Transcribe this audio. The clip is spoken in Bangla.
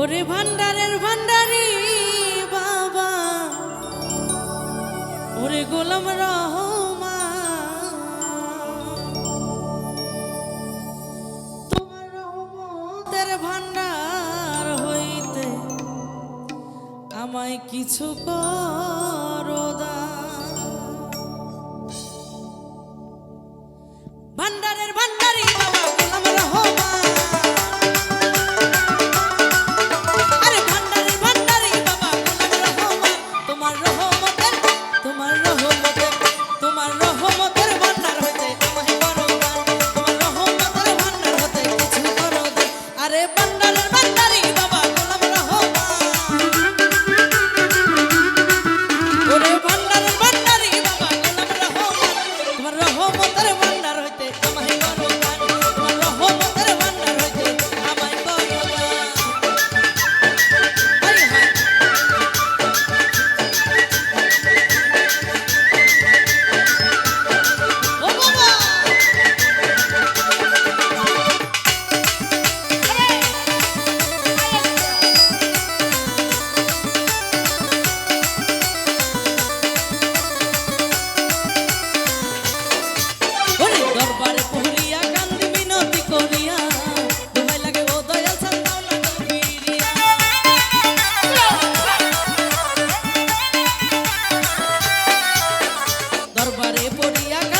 ওরে ভান্ডারের ভান্ডারি বাবা। ওরে গোলাম রহমান। তোমার ভান্ডার হইতে আমায় কিছু করো দান রহমতের পড়িয়া